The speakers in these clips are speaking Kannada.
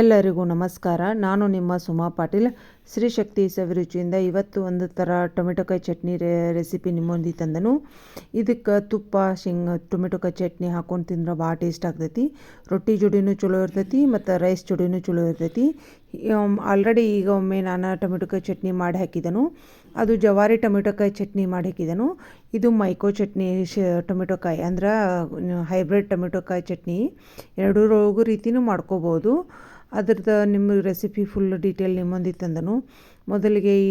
ಎಲ್ಲರಿಗೂ ನಮಸ್ಕಾರ. ನಾನು ನಿಮ್ಮ ಸುಮಾ ಪಾಟೀಲ್. ಶ್ರೀ ಶಕ್ತಿ ಸವಿರುಚಿಯಿಂದ ಇವತ್ತು ಒಂದು ಥರ ಟೊಮೆಟೊಕಾಯಿ ಚಟ್ನಿ ರೇ, ರೆಸಿಪಿ ನಿಮ್ಮೊಂದಿಗೆ ತಂದನು. ಇದಕ್ಕೆ ತುಪ್ಪ, ಶೇಂಗ ಟೊಮೆಟೊಕಾಯಿ ಚಟ್ನಿ ಹಾಕೊಂಡು ತಿಂದ್ರೆ ಭಾಳ ಟೇಸ್ಟ್ ಆಗ್ತೈತಿ. ರೊಟ್ಟಿ ಜೋಡಿನೂ ಚಲೋ ಇರ್ತೈತಿ ಮತ್ತು ರೈಸ್ ಜೋಡಿನೂ ಚಲೋ ಇರ್ತೈತಿ. ಆಲ್ರೆಡಿ ಈಗ ಒಮ್ಮೆ ನಾನು ಟೊಮೆಟೊಕಾಯಿ ಚಟ್ನಿ ಮಾಡಿ ಹಾಕಿದನು. ಅದು ಜವಾರಿ ಟೊಮೆಟೊಕಾಯಿ ಚಟ್ನಿ ಮಾಡಿ ಹಾಕಿದನು. ಇದು ಮೈಕೋ ಚಟ್ನಿ, ಶ ಟೊಮೆಟೊಕಾಯಿ ಅಂದ್ರೆ ಹೈಬ್ರಿಡ್ ಟೊಮೆಟೊಕಾಯಿ ಚಟ್ನಿ. ಎರಡೂ ರೀತಿಯೂ ಮಾಡ್ಕೋಬೋದು. ಅದ್ರದ್ದು ನಿಮ್ಮ ರೆಸಿಪಿ ಫುಲ್ ಡೀಟೇಲ್ ನಿಮ್ಮೊಂದಿತ್ತು ಅಂದನು ಮೊದಲಿಗೆ ಈ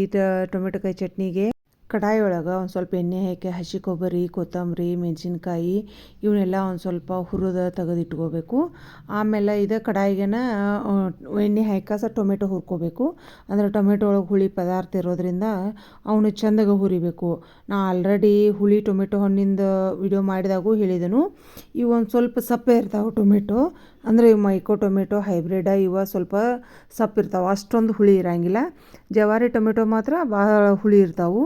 ಟೊಮೆಟೊಕಾಯಿ ಚಟ್ನಿಗೆ ಕಡಾಯಿ ಒಳಗೆ ಒಂದು ಸ್ವಲ್ಪ ಎಣ್ಣೆ ಹಾಕಿ, ಹಸಿ ಕೊಬ್ಬರಿ, ಕೊತ್ತಂಬರಿ, ಮೆಣಸಿನ್ಕಾಯಿ ಇವನ್ನೆಲ್ಲ ಒಂದು ಸ್ವಲ್ಪ ಹುರಿದ ತೆಗೆದಿಟ್ಕೋಬೇಕು. ಆಮೇಲೆ ಇದು ಕಡಾಯಿಗೆನ ಎಣ್ಣೆ ಹಾಕಾಸ ಟೊಮೆಟೊ ಹುರ್ಕೋಬೇಕು. ಅಂದರೆ ಟೊಮೆಟೊ ಒಳಗೆ ಹುಳಿ ಪದಾರ್ಥ ಇರೋದ್ರಿಂದ ಅವನು ಚೆಂದಾಗಿ ಹುರಿಬೇಕು. ನಾ ಆಲ್ರೆಡಿ ಹುಳಿ ಟೊಮೆಟೊ ಹಣ್ಣಿಂದ ವಿಡಿಯೋ ಮಾಡಿದಾಗೂ ಹೇಳಿದನು. ಇವು ಒಂದು ಸ್ವಲ್ಪ ಸಪ್ಪೆ ಇರ್ತಾವೆ ಟೊಮೆಟೊ ಅಂದರೆ ಮೈಕೋ ಟೊಮೆಟೊ ಹೈಬ್ರಿಡ ಇವ ಸ್ವಲ್ಪ ಸಪ್ಪಿರ್ತಾವೆ ಅಷ್ಟೊಂದು ಹುಳಿ ಇರಂಗಿಲ್ಲ. ಜವಾರಿ ಟೊಮೆಟೊ ಮಾತ್ರ ಭಾಳ ಹುಳಿ ಇರ್ತಾವೆ.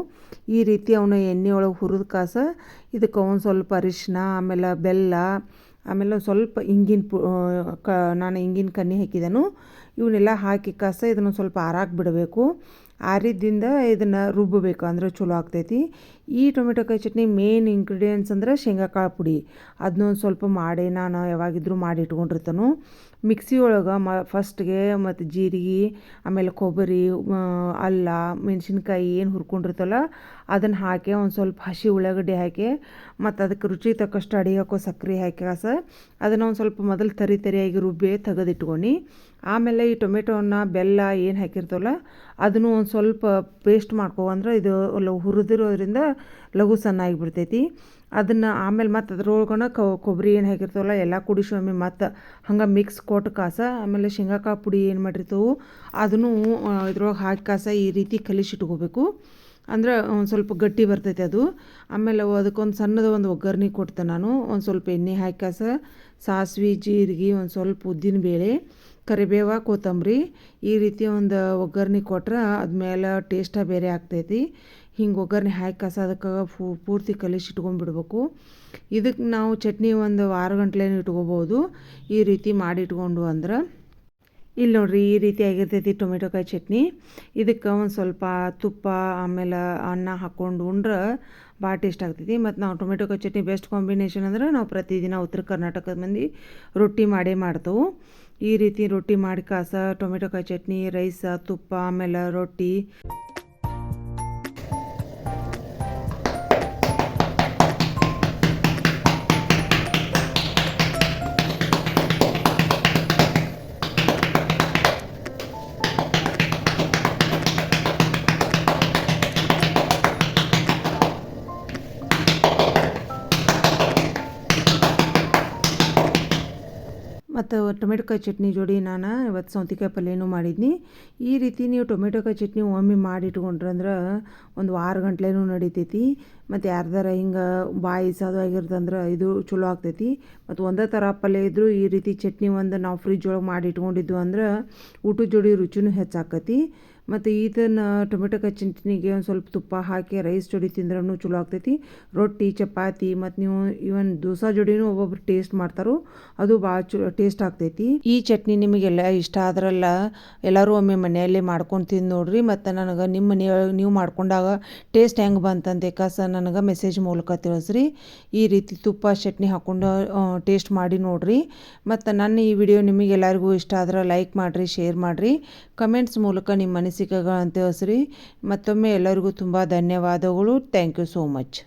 ಈ ರೀತಿ ಅವನ್ನ ಎಣ್ಣೆ ಒಳಗೆ ಹುರಿದ ಕಾಸ ಇದಕ್ಕೆ ಒಂದು ಸ್ವಲ್ಪ ಅರಿಶಿನ ಆಮೇಲೆ ಬೆಲ್ಲ, ಆಮೇಲೆ ಸ್ವಲ್ಪ ಇಂಗಿನ ಪು ಕ, ನಾನು ಇಂಗಿನ ಕನ್ನಿ ಹಾಕಿದೆನು. ಇವನ್ನೆಲ್ಲ ಹಾಕಿ ಕಾಸ ಇದನ್ನು ಸ್ವಲ್ಪ ಆರಾಕ್ ಬಿಡಬೇಕು. ಆರಿದ್ದರಿಂದ ಇದನ್ನು ರುಬ್ಬಬೇಕು. ಅಂದ್ರೆ ಚಲೋ ಆಗ್ತೈತಿ. ಈ ಟೊಮೆಟೊಕಾಯಿ ಚಟ್ನಿ ಮೇನ್ ಇಂಗ್ರೀಡಿಯೆಂಟ್ಸ್ ಅಂದ್ರೆ ಶೇಂಗಾಕಾಳು ಪುಡಿ. ಅದನ್ನೊಂದು ಸ್ವಲ್ಪ ಮಾಡಿ ನಾನು ಯಾವಾಗಿದ್ದರೂ ಮಾಡಿ ಇಟ್ಕೊಂಡಿರ್ತಾನು. ಮಿಕ್ಸಿ ಒಳಗೆ ಮ ಫಸ್ಟ್ಗೆ ಮತ್ತು ಜೀರಿಗೆ, ಆಮೇಲೆ ಕೊಬ್ಬರಿ ಅಲ್ಲ, ಮೆಣಸಿನ್ಕಾಯಿ ಏನು ಹುರ್ಕೊಂಡಿರ್ತಲ್ಲ ಅದನ್ನು ಹಾಕಿ ಒಂದು ಸ್ವಲ್ಪ ಹಸಿ ಉಳ್ಳಾಗಡ್ಡಿ ಹಾಕಿ, ಮತ್ತು ಅದಕ್ಕೆ ರುಚಿ ತಕ್ಕಷ್ಟು ಅಡಿಗೆ ಹಾಕೋ ಸಕ್ಕರೆ ಹಾಕಿ ಕಾಸ, ಅದನ್ನು ಒಂದು ಸ್ವಲ್ಪ ಮೊದಲು ತರಿ ತರಿಯಾಗಿ ರುಬ್ಬಿ ತೆಗೆದಿಟ್ಕೊಂಡು ಆಮೇಲೆ ಈ ಟೊಮೆಟೊನ ಬೆಲ್ಲ ಏನು ಹಾಕಿರ್ತವಲ್ಲ, ಅದನ್ನು ಒಂದು ಸ್ವಲ್ಪ ಪೇಸ್ಟ್ ಮಾಡ್ಕೊ ಅಂದ್ರೆ ಇದು ಹುರಿದಿರೋದ್ರಿಂದ ಲಘು ಸಣ್ಣ ಆಗಿಬಿಡ್ತೈತಿ ಅದನ್ನು ಆಮೇಲೆ ಮತ್ತು ಅದ್ರೊಳಗನ ಕೊಬ್ಬರಿ ಏನು ಹಾಕಿರ್ತವಲ್ಲ, ಎಲ್ಲ ಕುಡಿಸಿ ಒಮ್ಮೆ ಮತ್ತು ಹಂಗೆ ಮಿಕ್ಸ್ ಕೊಟ್ಟು ಕಾಸ, ಆಮೇಲೆ ಶೇಂಗಾಕಾಯಿ ಪುಡಿ ಏನು ಮಾಡಿರ್ತವೆ, ಅದನ್ನು ಇದ್ರೊಳಗೆ ಹಾಕಿ ಕಾಸ ಈ ರೀತಿ ಕಲಿಸಿಟ್ಕೋಬೇಕು ಅಂದ್ರೆ ಒಂದು ಸ್ವಲ್ಪ ಗಟ್ಟಿ ಬರ್ತೈತೆ ಅದು. ಆಮೇಲೆ ಅದಕ್ಕೊಂದು ಸಣ್ಣದ ಒಂದು ಒಗ್ಗರಣೆ ಕೊಡ್ತೆ ನಾನು, ಒಂದು ಸ್ವಲ್ಪ ಎಣ್ಣೆ ಹಾಕಿ ಕಾಸ, ಸಾಸಿವೆ, ಜೀರಿಗೆ, ಒಂದು ಸ್ವಲ್ಪ ಉದ್ದಿನ ಬೇಳೆ ಕರಿಬೇವು, ಕೊತ್ತಂಬರಿ ಈ ರೀತಿ ಒಂದು ಒಗ್ಗರಣೆ ಕೊಟ್ರೆ ಅದ್ಮೇಲೆ ಟೇಸ್ಟ ಬೇರೆ ಆಗ್ತೈತಿ. ಹಿಂಗೆ ಒಗ್ಗರಣೆ ಹಾಕಿ ಕಸ ಅದಕ್ಕೆ ಪೂರ್ತಿ ಕಲಿಸಿ ಇಟ್ಕೊಂಡ್ಬಿಡ್ಬೇಕು ಇದಕ್ಕೆ ನಾವು ಚಟ್ನಿ ಒಂದು ವಾರ ಗಂಟ್ಲೇನು ಇಟ್ಕೋಬೋದು. ಈ ರೀತಿ ಮಾಡಿ ಇಟ್ಕೊಂಡು ಅಂದ್ರೆ. ಇಲ್ಲಿ ನೋಡ್ರಿ ಈ ರೀತಿ ಆಗಿರ್ತೈತಿ ಟೊಮೆಟೊಕಾಯಿ ಚಟ್ನಿ. ಇದಕ್ಕೆ ಒಂದು ಸ್ವಲ್ಪ ತುಪ್ಪ, ಆಮೇಲೆ ಅನ್ನ ಹಾಕ್ಕೊಂಡು ಉಂಡ್ರೆ ಭಾಳ ಟೇಸ್ಟ್ ಆಗ್ತೈತಿ. ಮತ್ತು ನಾವು ಟೊಮೆಟೊಕಾಯಿ ಚಟ್ನಿ ಬೆಸ್ಟ್ ಕಾಂಬಿನೇಷನ್ ಅಂದ್ರೆ ನಾವು ಪ್ರತಿದಿನ ಉತ್ತರ ಕರ್ನಾಟಕದ ಮಂದಿ ರೊಟ್ಟಿ ಮಾಡೇ ಮಾಡ್ತೇವೆ. ಈ ರೀತಿ ರೊಟ್ಟಿ ಮಾಡಿ ಕಾಸ ಟೊಮೆಟೊಕಾಯಿ ಚಟ್ನಿ ರೈಸ ತುಪ್ಪ ಆಮೇಲೆ ರೊಟ್ಟಿ. ಮತ್ತು ಟೊಮೆಟೊಕಾಯಿ ಚಟ್ನಿ ಜೋಡಿ ನಾನು ಇವತ್ತು ಸೌತಿಕಾಯಿ ಪಲ್ಯನೂ ಮಾಡಿದ್ನಿ. ಈ ರೀತಿ ನೀವು ಟೊಮೆಟೊಕಾಯಿ ಚಟ್ನಿ ಒಮ್ಮೆ ಮಾಡಿ ಅಂದ್ರೆ ಒಂದು ವಾರ ಗಂಟ್ಲೆನೂ ನಡಿತೈತಿ. ಮತ್ತು ಯಾರ್ದಾರ ಹಿಂಗೆ ಬಾಯಿ ಸಾದು ಆಗಿರ್ತಂದ್ರೆ ಇದು ಚಲೋ ಆಗ್ತೈತಿ. ಮತ್ತು ಒಂದೇ ಥರ ಪಲ್ಯ ಇದ್ದರೂ ಈ ರೀತಿ ಚಟ್ನಿ ಒಂದು ನಾವು ಫ್ರಿಜ್ ಒಳಗೆ ಮಾಡಿ ಇಟ್ಕೊಂಡಿದ್ವು ಅಂದ್ರೆ ಊಟದ ಜೋಡಿ ರುಚಿನೂ ಹೆಚ್ಚಾಕತಿ. ಮತ್ತು ಈತನ ಟೊಮೆಟೊ ಕಚ್ಚಿನಿಗೆ ಒಂದು ಸ್ವಲ್ಪ ತುಪ್ಪ ಹಾಕಿ ರೈಸ್ ಜೋಡಿ ತಿಂದ್ರೂ ಚಲೋ ಆಗ್ತೈತಿ. ರೊಟ್ಟಿ, ಚಪಾತಿ ಮತ್ತು ನೀವು ಇವನ್ ದೋಸೆ ಜೋಡಿನೂ ಒಬ್ಬೊಬ್ರು ಟೇಸ್ಟ್ ಮಾಡ್ತಾರೋ. ಅದು ಭಾಳ ಚಲೋ ಟೇಸ್ಟ್ ಆಗ್ತೈತಿ. ಈ ಚಟ್ನಿ ನಿಮಗೆಲ್ಲ ಇಷ್ಟ ಆದ್ರಲ್ಲ ಎಲ್ಲರೂ ಒಮ್ಮೆ ಮನೆಯಲ್ಲಿ ಮಾಡ್ಕೊಂಡು ತಿಂದು ನೋಡ್ರಿ. ಮತ್ತು ನನಗೆ ನಿಮ್ಮ ಮನೆಯೊಳಗೆ ನೀವು ಮಾಡ್ಕೊಂಡಾಗ ಟೇಸ್ಟ್ ಹೆಂಗೆ ಬಂತಂತೆ ಕಾಸ ನನಗೆ ಮೆಸೇಜ್ ಮೂಲಕ ತಿಳಿಸ್ರಿ. ಈ ರೀತಿ ತುಪ್ಪ, ಚಟ್ನಿ ಹಾಕ್ಕೊಂಡು ಟೇಸ್ಟ್ ಮಾಡಿ ನೋಡ್ರಿ. ಮತ್ತು ನನ್ನ ಈ ವಿಡಿಯೋ ನಿಮಗೆಲ್ಲರಿಗೂ ಇಷ್ಟ ಆದ್ರೆ ಲೈಕ್ ಮಾಡಿರಿ ಶೇರ್ ಮಾಡಿರಿ. ಕಮೆಂಟ್ಸ್ ಮೂಲಕ ನಿಮ್ಮ ಅನಿಸಿಕೆಗಳನ್ನು ತಿಳಿಸ್ರಿ ಮತ್ತೊಮ್ಮೆ ಎಲ್ಲರಿಗೂ ತುಂಬ ಧನ್ಯವಾದಗಳು. Thank you so much